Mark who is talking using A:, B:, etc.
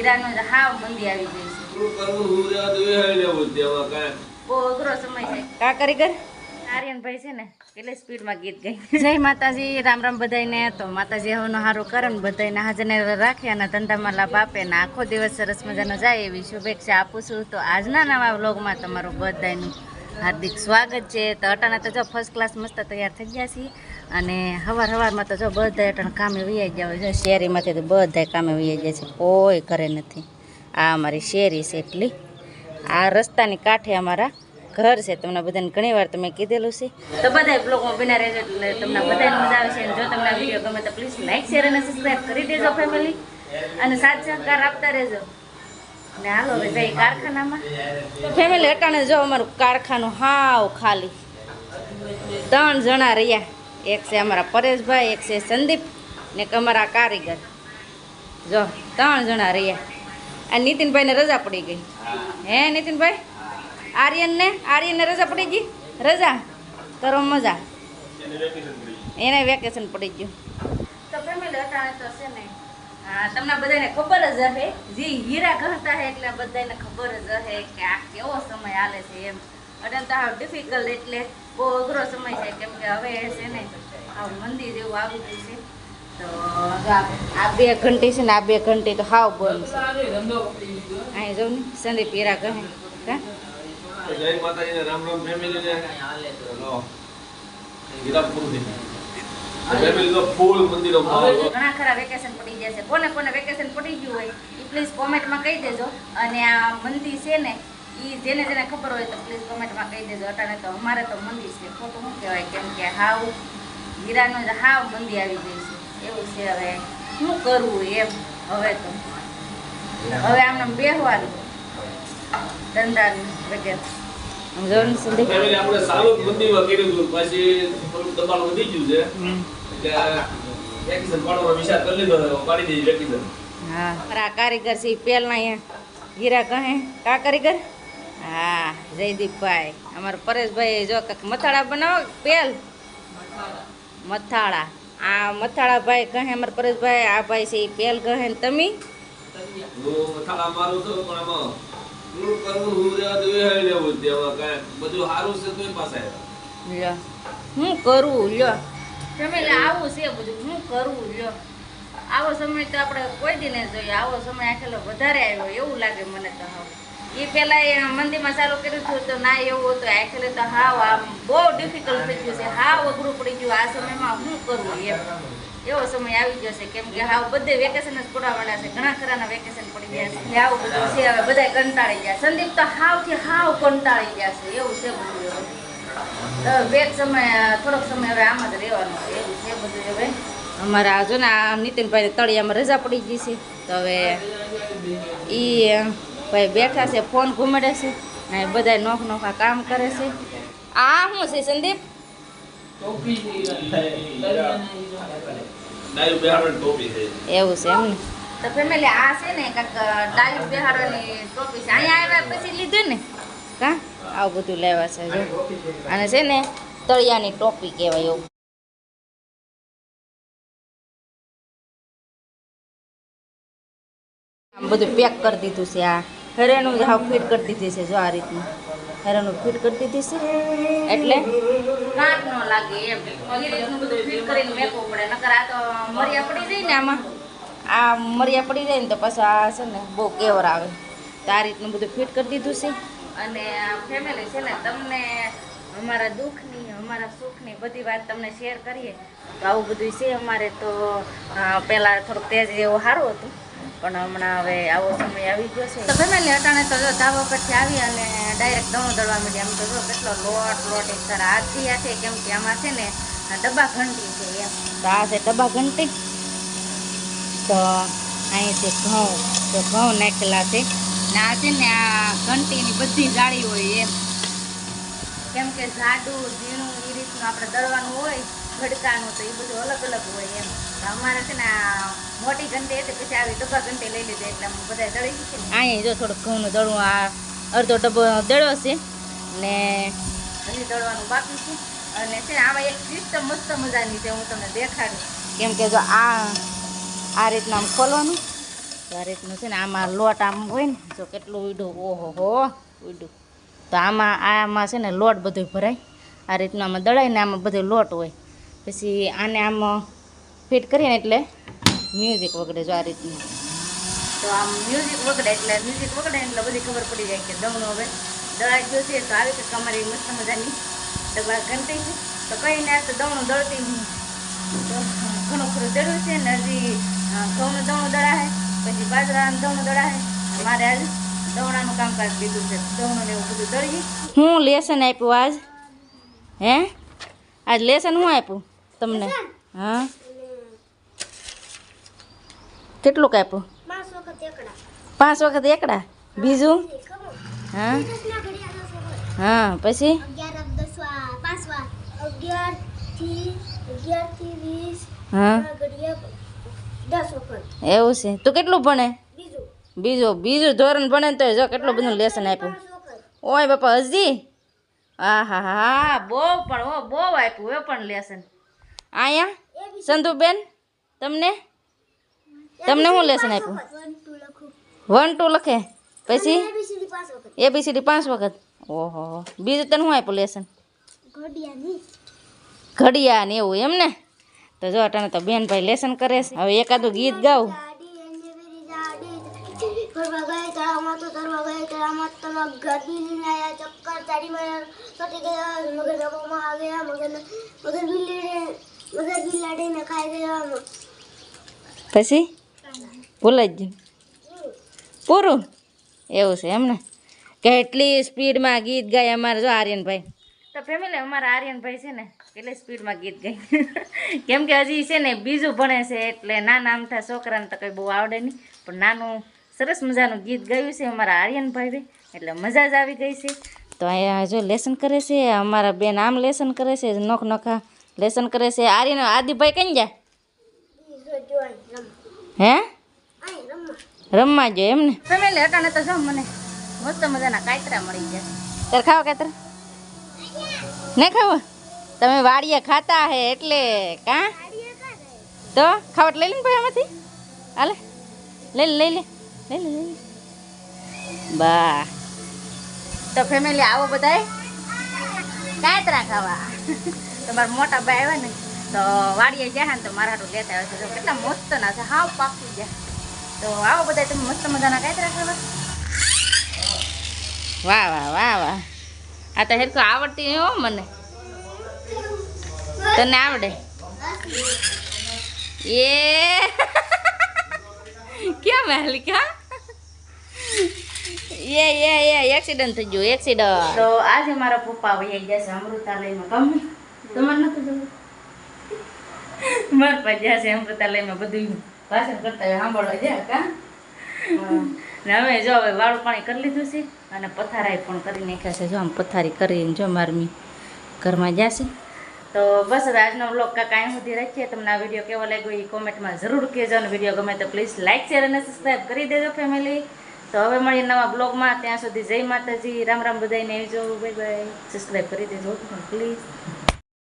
A: હીરાનો હાવ મંદી આવી ગઈ છે.
B: શું કરવું? હું એ લેવું દેવા કાય
A: બહુ અઘરો સમય છે. કા કારીગર આર્યનભાઈ છે ને એટલે સ્પીડમાં ગીત ગઈ જય માતાજી રામ રામ બધાને તો માતાજી હવનો હારો કરે ને બધાયને હાજરને રાખે અને ધંધામાં લાભ આપે ને આખો દિવસ સરસ મજાનો જાય એવી શુભેચ્છા આપું છું. તો આજના નવા વ્લોગમાં તમારું બધાયનું હાર્દિક સ્વાગત છે. તો અટાણા તો જો ફર્સ્ટ ક્લાસ મસ્ત તૈયાર થઈ ગયા છીએ. અને હવાર હવારમાં તો જો બધા હેઠળ કામે વૈયા ગયા હોય, જો શેરીમાંથી તો બધા કામે વૈયા જાય છે. કોઈ ઘરે નથી. આ અમારી શેરી છે એટલી. આ રસ્તાની કાંઠે અમારા ઘર છે. તમને બધાને ઘણી વાર તમે કીધેલું છે. તો બધા બ્લોગમાં બિના રહેજો એટલે તમને બધાને મજા આવે છે. અને જો તમને વીડિયો ગમે તો પ્લીઝ લાઈક શેર અને સબસ્ક્રાઈબ કરી દેજો ફેમિલી અને સાથ સહકાર આપતા રહેજો. ને હાલો, હવે જઈ કારખાનામાં. ફેમિલી અટાણે જો અમારું કારખાનું હાવ ખાલી. ત્રણ જણા રહ્યા. એક છે અમારા પરેશભાઈ, એક છે સંદીપ ને અમારા કારીગર. જો, ત્રણ જણા રહ્યા. આ નીતિનભાઈને રજા પડી ગઈ. હે, નીતિનભાઈ? આર્યનને? આર્યનને રજા પડી ગઈ? રજા? કરો મજા. એને વેકેશન પડી ગયું. હા, તમને બધાને ખબર જ હશે. જે, હીરા ગણતા હે એટલે બધાને ખબર જ હશે કે આ કેવો સમય હાલે છે એમ. અટાણે તો હાવ ડિફિકલ્ટ એટલે બહુ અઘરો સમય છે કેમ કે હવે છે ને આવું મંદિર એવું આવી ગયું છે. તો આ- બે ઘંટી છે ને આ બે ઘંટી તો હાવ બંધ છે. અહીં જો ને સંદીપ હીરા કહે
B: જય રામ રામ ફેમિલીને
A: ઘણા ખરા વેકેશન પડી ગયા છે. કોને કોને વેકેશન પડી ગયું હોય એ પ્લીઝ કોમેન્ટમાં કહી દેજો. અને આ મંદિર છે ને એ જેને જેને ખબર હોય તો પ્લીઝ કોમેન્ટમાં કહી દેજો. અટાણે તો અમારે તો મંદિર છે. ખોટું શું કહેવાય? કેમ કે હાવ હીરાનો જ હાવ મંદી આવી ગઈ છે. એવું છે હવે. શું કરવું એમ? હવે તો. હવે આમને બેહવાનું. ધંધા વગેરે. સમજો ને સંદીપ?
B: ફેમિલી આપણે સારું જ કર્યું હતું પછી થોડુંક દબાણ વધી ગયું છે. એટલે વેકેશન પાડવાનો વિચાર કરી લીધો પાડી દઈએ
A: હા. મારા કારીગર છે ઈ પેલના અહીંયા. હીરા કહે કા કારીગર? હા જયદીપભાઈ. અમારા પરેશભાઈ જો કાંક મથાળા બનાવો પેલ? મથાળા. આ મથાળા ભાઈ કહે અમારા પરેશભાઈ આ ભાઈ છે એ પેલ કહે ને તમે?
B: હું પાછા
A: લ્યો. ફેમિલી આવું છે બધું. હું કરું લ્યો. આવો સમય તો આપણે કોઈ દી નહીં જોઈએ. આવો સમય આખેલો વધારે આવ્યો. એવું લાગે મને તો હાવ. એ પહેલાં એ મંદિરમાં મસાલો કર્યું થયું તો ના એવું હતું. આખેલે તો હાવ આમ બહુ ડિફિકલ્ટ થઈ ગયું છે. હાવ અઘરું પડી ગયું. આ સમયમાં શું કરવું એમ? એવો સમય આવી ગયો છે. કેમ કે હાવ બધે વેકેશન જ પડવા માંડ્યા છે. ઘણા ખરાના વેકેશન પડી ગયા છે. આવું બધું છે. હવે બધા કંટાળી ગયા. સંદીપ તો હાવથી હાવ કંટાળી ગયા છે. એવું છે બધું હવે. તો બે સમય, થોડોક સમય હવે આમ જ રહેવાનું છે. એવું છે બધું હવે. અમારા જો ને આ નીતિનભાઈ તળિયામાં રજા પડી ગઈ છે. તો હવે એ ભાઈ બેઠા છે ફોન ઘૂમડે છે અને બધા નોખ નોખા કામ કરે છે. આ શું છે સંદીપ?
B: ડાયું બેહાડવાની ટોપી છે.
A: એવું છે એમ ને. તો ફેમિલી આ છે ને કાંઈક ડાયું બિહારોની ટોપી છે. અહીંયા આવ્યા પછી લીધું ને? કા? આવું બધું લેવા છે જો. અને છે ને તળિયાની ટોપી કહેવાય એવું. આમ બધું પેક કરી દીધું છે આ. હેરેનું જ હાવ ફિટ કરી દીધી છે જો આ રીતનું. હેરેનું ફિટ કરી દીધી છે. એટલે? કાંટ ન લાગે એમ. બધું ફિટ કરીને મેકવું પડે. નકર આ તો મરિયા પડી જાય ને આમાં. આ મરિયા પડી જાય ને તો પાછું આ છે ને બહુ કેવર આવે. તો આ રીતનું બધું ફિટ કરી દીધું છે. અને ફેમિલી છે ને તમને અમારા દુઃખની અમારા સુખની બધી વાત તમને શેર કરીએ. તો આવું બધું છે અમારે તો પહેલાં થોડુંક તેજ એવું સારું હતું. પણ હમણાં હવે આવો સમય આવી ગયો છે. તો ફેમિલી અટાણે તો જો ધાબા પરથી આવી અને ડાયરેક્ટ દણો દળવા માંડી આમ તો જો કેટલો લોટ લોટ એક સારા હાથથી આ છે કેમ કે આમાં છે ને ડબ્બા ઘંટી છે એમ. તો આ છે ડબ્બા ઘંટી. તો અહીં છે ઘઉં. તો ઘઉં નાખેલા છે. ને આ છે ને આ ઘંટીની બધી જાળી હોય એમ. કેમ કે જાડું ઝીણું એ રીતનું આપણે દળવાનું હોય ભડકાનું તો એ બધું અલગ અલગ હોય એમ. અમારે છે ને આ મોટી ઘંટી હતી પછી આવી ડબ્બા ઘંટી લઈ લીધી એટલે બધા દળી ગયું. અહીંયા જો થોડુંક ઘઉંનું દળવું આ અડધો ડબ્બો દળ્યો છે. ને હજી દળવાનું બાકી છે. અને છે આમાં એક સિસ્ટમ મસ્ત મજાની છે હું તમને દેખાડું. કેમ કે જો આ આ રીતના આમ ખોલવાનું. તો આ રીતનું છે ને આમાં લોટ આમ હોય ને જો કેટલું ઉડું ઓહો હો ઉડું તો આમાં આમાં છે ને લોટ બધું ભરાય. આ રીતનું આમાં દળાય ને આમાં બધો લોટ હોય. પછી આને આમ ફિટ કરીએ ને એટલે મ્યુઝિક વગડે જો આ રીતનું. તો આમ મ્યુઝિક વગડે એટલે મ્યુઝિક વગડે એટલે બધી ખબર પડી જાય કે દમણું હવે દળાઈ ગયો છે તો આવી કંઈક અમારી મસ્ત મજાની ડબ્બા ગણતી છે. તો કંઈ ના તો દમણું દળતી નહીં. તો ઘણું ખરું દળ્યું છે ને હજી ઘઉંનું દમણું દળાય પછી બાજરાનું દમણું દળાય. મારે આજ દવણાનું કામકાજ લીધું છે દવણું ને એવું બધું દળીએ. હું લેસન આપ્યું આજ? હે? આજ લેસન હું આપ્યું તમને? હા? કેટલું કાપ્યું?
C: પાંચ વખત એકડા.
A: બીજું? હા હા. પછી? હા. એવું છે. તું કેટલું ભણે?
C: બીજું.
A: બીજું ધોરણ ભણે તો જો કેટલું બધું લેસન આપ્યું. ઓય બાપા હજી? હા હા હા બહુ પણ હો બહુ આપ્યું એ પણ લેસન અહીંયા સંધુબેન તમને? તમને શું લેસન આપ્યું?
C: વન ટુ લખું.
A: પછી?
C: એબીસીડી પાંચ વખત.
A: ઓહો. બીજું તને શું આપ્યું લેસન ઘડિયા ને એવું એમ ને? તો જો અટાણે તો બેનભાઈ લેસન કરે છે. હવે એકાદું ગીત ગાવું
C: ફરવા ગયે તળાવમાં તો તરવા ગયે તળાવમાં તળાવ ગાડી લઈને આયા. ચક્કર ચાડીમાં ચોટી ગયા. મગર ડબ્બામાં આ ગયા મગર મગર બિલ્લી મગર બિલાડીને ખાઈ ગયા.
A: પછી? ભૂલાઈ જ ગયું પૂરું. એવું છે એમને. કેટલી સ્પીડમાં ગીત ગાય અમારે જો આર્યનભાઈ. તો ફેમિલી અમારા આર્યનભાઈ છે ને કેટલી સ્પીડમાં ગીત ગાય. કેમ કે હજી છે ને બીજું ભણે છે એટલે નાના અમથા છોકરાને તો કંઈ બહુ આવડે નહીં. પણ નાનું સરસ મજાનું ગીત ગાયું છે અમારા આર્યનભાઈ એટલે મજા જ આવી ગઈ છે. તો અહીંયા જો લેસન કરે છે અમારા બેન આમ લેસન કરે છે નોખ નોખા લેસન કરે છે. આર્યન આદિભાઈ કઈ જાય? હે? રમવા જો એમ ને? ફેમિલી અટાણે તો જો મને મસ્ત મજાના કાતરા મળી ગયા. તાર ખાવા કાતરા? ને ખાવા? તમે વાડીએ ખાતા હે એટલે કા? તો ખાવટ લઈ લે ને ભાઈ આમાંથી. હાલે લઈ લે લઈ લે લઈ લે લઈ બા. તો ફેમિલી આવો બધાય? કાતરા ખાવા. તમારા મોટા ભાઈ આવ્યા ને તો વાડીએ ગયા ને તો મારા હાટું લેતા આવે છે. કેટલા મસ્ત ના છે. હાવ પાકી ગયા. તો આવો બધા તમે મસ્ત મજાના કાતરા ખાવા વાહ વાહ વાહ વાહ આ તો હેરકો આવડતી નહીં હો મને તને આવડે એ કેમ હાલિકા એ એ એ એક્સિડન્ટ થઈ ગયું એક્સિડન્ટ તો આજે મારા પપ્પા વહી ગયા છે અમૃતાલયમાં ગમે તમારે નથી જવું મારા પપ્પા ગયા છે અમૃતાલયમાં બધું ભાષણ કરતા સાંભળવા જાય કા? ને હવે જો, હવે વાળું પાણી કરી લીધું છે, અને પથારાએ પણ કરી નાખ્યા છે. જો, આમ પથારી કરીને જો મારમી ઘરમાં જશે. તો બસ આજનો બ્લોગ કાંઈ કાંઈ સુધી રાખીએ. તમને આ વીડિયો કેવો લાગ્યો એ કોમેન્ટમાં જરૂર કહેજો. અને વીડિયો ગમે તો પ્લીઝ લાઇક શેર અને સબસ્ક્રાઈબ કરી દેજો ફેમિલી તો હવે મળીએ નવા બ્લોગમાં ત્યાં સુધી જય માતાજી. રામ રામ બધાને આવજો. બાય બાય સબસ્ક્રાઈબ કરી દેજો. પ્લીઝ